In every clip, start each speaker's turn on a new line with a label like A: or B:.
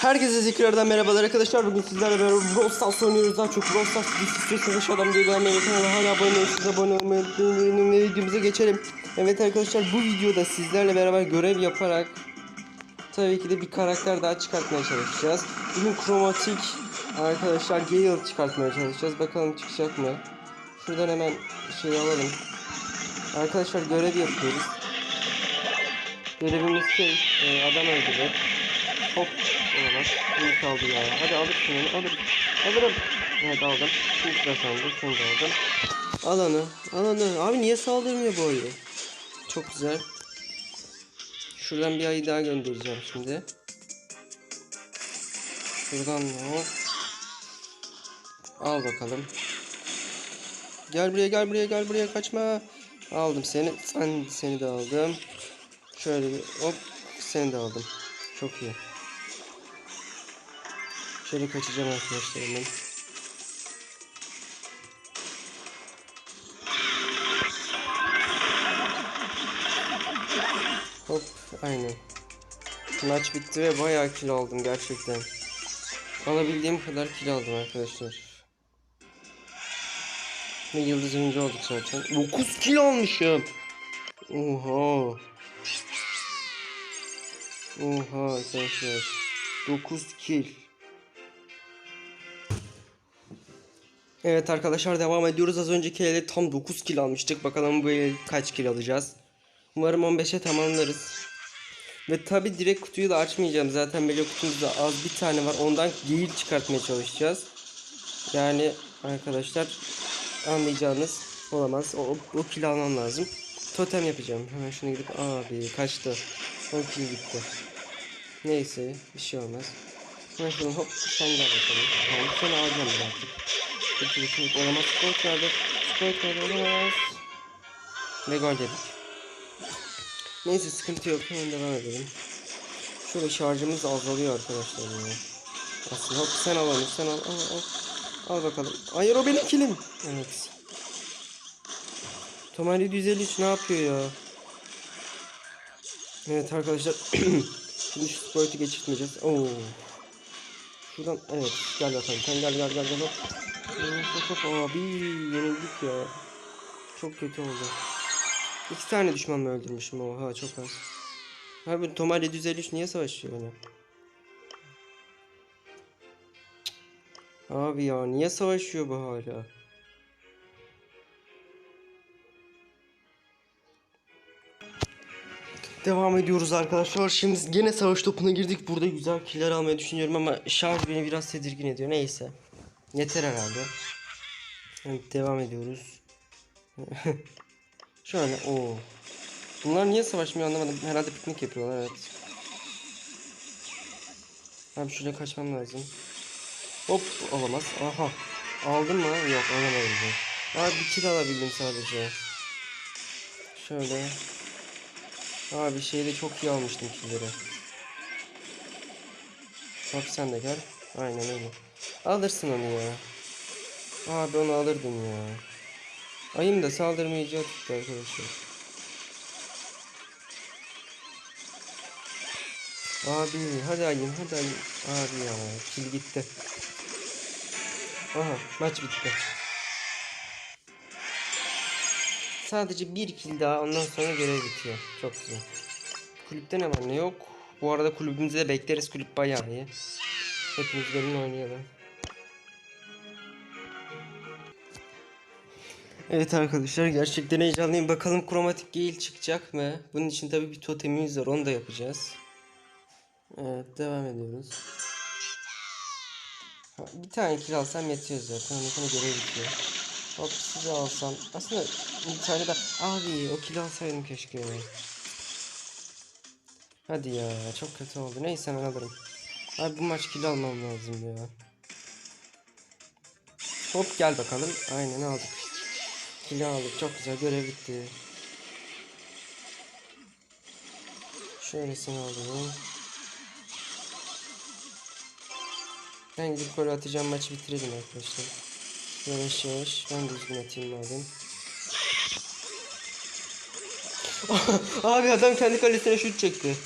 A: Herkese tekrardan merhabalar arkadaşlar. Bugün sizlerle beraber Brawl Stars oynuyoruz. Daha çok Brawl Stars istiyorsanız adam diye beğenmeyi ve hala abone değilseniz abone olmayı unutmayın. Ve videomuza geçelim. Evet arkadaşlar bu videoda sizlerle beraber görev yaparak tabii ki de bir karakter daha çıkartmaya çalışacağız. Bugün kromatik arkadaşlar Gale çıkartmaya çalışacağız. Bakalım çıkacak mı? Şuradan hemen şey alalım. Arkadaşlar görev yapıyoruz. Görevimiz şey e, adam öldürmek. Hop olamaz. Bunu kaldı ya. Hadi alır şunu. Alır. Alırım. Evet aldım. Şimdi sıra sende. Seni de aldım. Al onu. Al onu. Abi niye saldırmıyor bu ayı? Çok güzel. Şuradan bir ayı daha göndereceğim şimdi. Şuradan hop. Al bakalım. Gel buraya gel buraya gel buraya kaçma. Aldım seni. Sen seni de aldım. Şöyle bir hop seni de aldım. Çok iyi. Şöyle kaçacağım arkadaşlar. Hop aynen. Maç bitti ve bayağı kill aldım gerçekten. Alabildiğim kadar kill aldım arkadaşlar. Ve yıldız oyuncu olduk zaten. 9 kill almışım. Oha. Oha arkadaşlar. 9 kill. Evet arkadaşlar devam ediyoruz. Az önceki elde tam 9 kill almıştık. Bakalım bu el kaç kill alacağız. Umarım 15'e tamamlarız. Ve tabi direkt kutuyu da açmayacağım. Zaten böyle kutumuzda az bir tane var. Ondan geyil çıkartmaya çalışacağız. Yani arkadaşlar anlayacağınız olamaz. O, o kill almam lazım. Totem yapacağım. Hemen şunu gidip abi kaçtı. 10 kill gitti. Neyse bir şey olmaz. Hemen şunu hop sen gel bakalım. Tamam seni alacağım ben artık. Kurtuluşun olamaz. Sport nerede? Sport nerede? Olamaz. Ve gol dedik. Neyse sıkıntı yok. Hemen devam edelim. Şöyle şarjımız azalıyor arkadaşlar ya. Aslında hop sen al onu sen al. Al, al. al bakalım. Hayır o benim kilim. Evet. Tomar 753 ne yapıyor ya? Evet arkadaşlar. Şimdi şu sportu geçirtmeyeceğiz. Oo. Şuradan evet gel bakalım. Sen gel gel gel gel. Abi yenildik ya. Çok kötü oldu. İki tane düşman öldürmüşüm? Oha çok az. Abi Tomar 753 niye savaşıyor öyle? Abi ya niye savaşıyor bu hala? Devam ediyoruz arkadaşlar. Şimdi gene savaş topuna girdik. Burada güzel killer almayı düşünüyorum ama şarj beni biraz tedirgin ediyor. Neyse. Yeter herhalde. Evet, devam ediyoruz. Şöyle o. Bunlar niye savaşmıyor anlamadım. Herhalde piknik yapıyorlar evet. Abi şuraya kaçmam lazım. Hop olamaz. Aha. Aldım mı? Yok alamadım. Abi bir kill alabildim sadece. Şöyle. Abi şeyde çok iyi almıştım killleri. Hop sen de gel. Aynen öyle. Alırsın onu ya. Abi onu alırdım ya. Ayım da saldırmayacağı tuttu arkadaşlar. Abi hadi ayım hadi ayım. Abi ya kill gitti. Aha maç bitti. Sadece bir kill daha ondan sonra görev bitiyor. Çok güzel. Kulüpte ne var ne yok. Bu arada kulübümüzde de bekleriz. Kulüp bayağı iyi. Hepimiz gelin oynayalım. Evet arkadaşlar gerçekten heyecanlıyım. Bakalım kromatik geyil çıkacak mı? Bunun için tabii bir totemimiz var. Onu da yapacağız. Evet devam ediyoruz. Ha, bir tane kill alsam yetiyor zaten. Ondan sonra görev bitiyor. Hop sizi alsam. Aslında bir tane de abi o kill alsaydım keşke. Hadi ya çok kötü oldu. Neyse ben alırım. Abi bu maç kill almam lazım ya. Hop gel bakalım. Aynen aldık. Kill aldık. Çok güzel görev bitti. Şöylesini alalım. Ben gidip gol atacağım maçı bitirelim arkadaşlar. Yavaş yavaş ben düzgün atayım madem. Abi adam kendi kalesine şut çekti.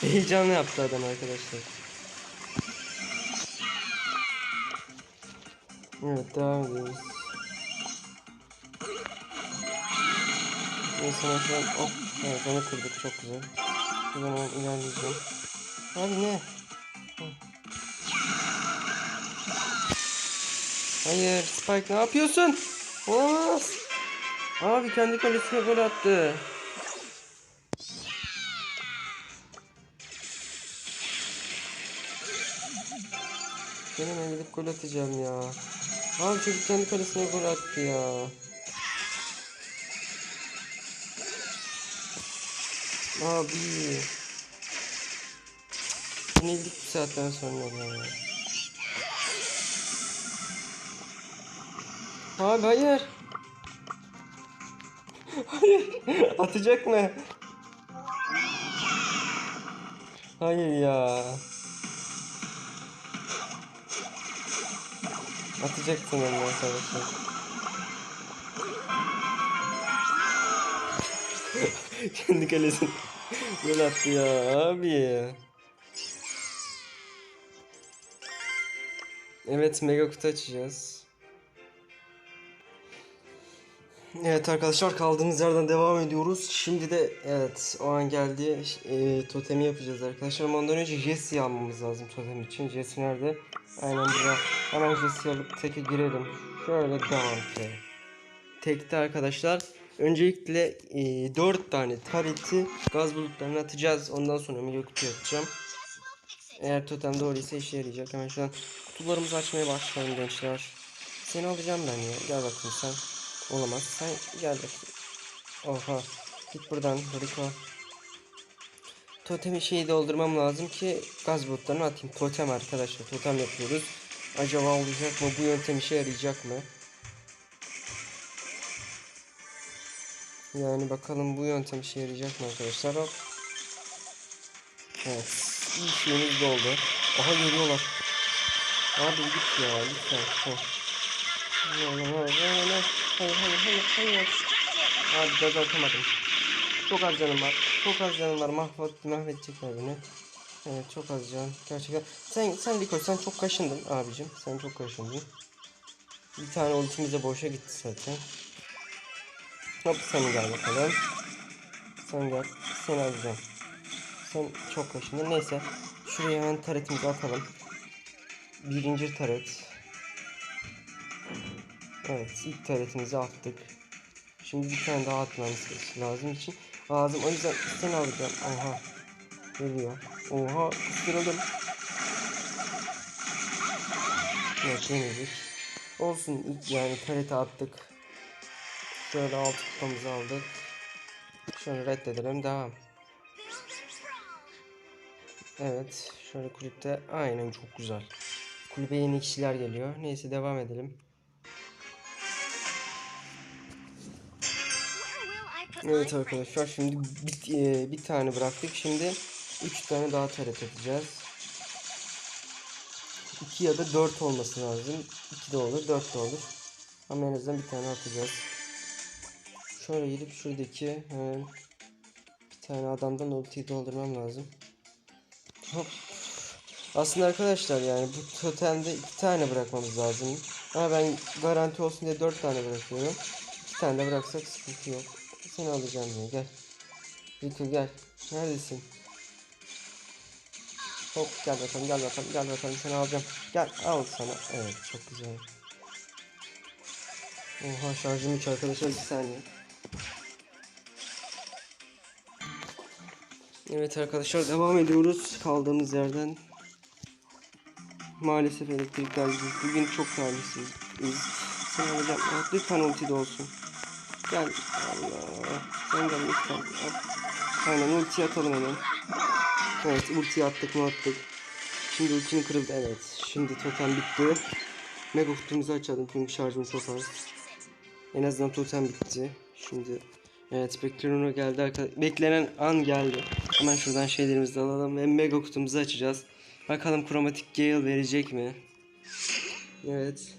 A: Heyecanlı yaptı adam arkadaşlar. Evet devam ediyoruz. Neyse mesela hop oh, evet onu kırdık çok güzel. O zaman ilerleyeceğim. Abi ne? Hayır Spike ne yapıyorsun? Olamaz. Abi kendi kalesine gol attı. Ben gidip gol atacağım ya. Abi çocuk kendi kalesine gol attı ya. Abi. Yenildik bu saatten sonra ya. Abi hayır. Hayır. Atacak mı? Hayır ya. Atacaksın ondan sonra. Kendi kalesine gol attı ya abi. Evet mega kutu açacağız. Evet arkadaşlar kaldığımız yerden devam ediyoruz. Şimdi de evet o an geldi. E, totemi yapacağız arkadaşlar. Ama ondan önce Jesse'yi almamız lazım totem için. Jesse nerede? Aynen burada. Hemen Jesse'yi alıp teke girelim. Şöyle devam ki. Tekte arkadaşlar. Öncelikle e, 4 tane tareti gaz bulutlarına atacağız. Ondan sonra mega kutu atacağım. Eğer totem doğruysa işe yarayacak. Hemen şu an kutularımızı açmaya başlayalım gençler. Seni alacağım ben ya. Gel bakayım sen. Olamaz. Sen gel bakayım. Oha. Git buradan. Rico. Totemi şeyi doldurmam lazım ki gaz bulutlarını atayım. Totem arkadaşlar. Totem yapıyoruz. Acaba olacak mı? Bu yöntem işe yarayacak mı? Yani bakalım bu yöntem işe yarayacak mı arkadaşlar? Hop. Evet. İyi şeyimiz doldu. Aha geliyorlar. Abi git ya lütfen. Heh. Hayır hayır hayır hayır. Abi gaz atamadım. Çok az canım var. Çok az canım var. Mahvet, mahvedecekler beni. Evet çok az can. Gerçekten. Sen sen Rico sen çok kaşındın abicim. Sen çok kaşındın. Bir tane ultimiz de boşa gitti zaten. Hop sen gel bakalım. Sen gel. Seni alacağım. Sen çok kaşındın. Neyse. Şuraya hemen taretimizi atalım. Birinci taret. Evet ilk taretimizi attık. Şimdi bir tane daha atmamız lazım için. Lazım o yüzden seni alacağım. Oha. Geliyor. Oha kıstırıldım. Evet yemedik. Olsun ilk yani tarete attık. Şöyle alt kupamızı aldık. Şöyle reddedelim devam. Evet şöyle kulüpte aynen çok güzel. Kulübe yeni kişiler geliyor. Neyse devam edelim. Evet arkadaşlar şimdi bir, e, bir tane bıraktık. Şimdi 3 tane daha taret atacağız. 2 ya da 4 olması lazım. 2 de olur 4 de olur. Ama en azından bir tane atacağız. Şöyle gidip şuradaki hemen bir tane adamdan ultiyi doldurmam lazım. Hop. Aslında arkadaşlar yani bu totemde 2 tane bırakmamız lazım. Ama ben garanti olsun diye 4 tane bırakıyorum. 2 tane de bıraksak sıkıntı yok. Seni alacağım diye gel. Rico gel. Neredesin? Hop gel bakalım gel bakalım gel bakalım seni alacağım. Gel al sana. Evet çok güzel. Oha şarjım 3 arkadaşlar bir saniye. Evet arkadaşlar devam ediyoruz kaldığımız yerden. Maalesef elektrikler. Bugün çok talihsiz. Seni alacağım. Evet, lütfen ulti de olsun. Gel. Allah. Sen gel lütfen. Aynen ulti atalım hemen. Evet ulti attık mı attık. Şimdi ultini kırıldı. Evet. Şimdi totem bitti. Mega kutumuzu açalım çünkü şarjım çok az. En azından totem bitti. Şimdi evet beklenen geldi arkadaşlar. Beklenen an geldi. Hemen şuradan şeylerimizi alalım ve mega kutumuzu açacağız. Bakalım kromatik Gale verecek mi? Evet.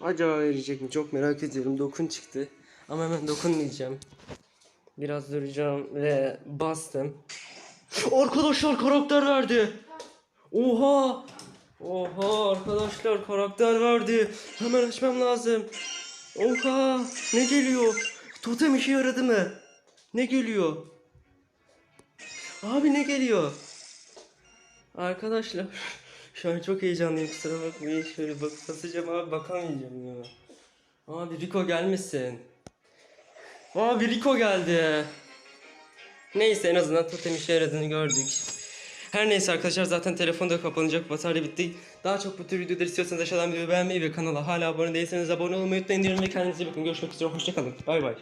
A: Acaba verecek mi? Çok merak ediyorum. Dokun çıktı. Ama hemen dokunmayacağım. Biraz duracağım ve bastım. Arkadaşlar karakter verdi. Oha! Oha arkadaşlar karakter verdi. Hemen açmam lazım. Oha ne geliyor? Totem işe yaradı mı? Ne geliyor? Abi ne geliyor? Arkadaşlar şu an çok heyecanlıyım kusura bakmayın. Şöyle bak basacağım abi bakamayacağım ya. Abi Rico gelmesin. Abi Rico geldi. Neyse en azından totem işe yaradığını gördük. Her neyse arkadaşlar zaten telefon da kapanacak batarya bitti. Daha çok bu tür videoları istiyorsanız aşağıdan videoyu beğenmeyi ve kanala hala abone değilseniz abone olmayı unutmayın diyorum ve kendinize bakın. Görüşmek üzere hoşçakalın. Bay bay.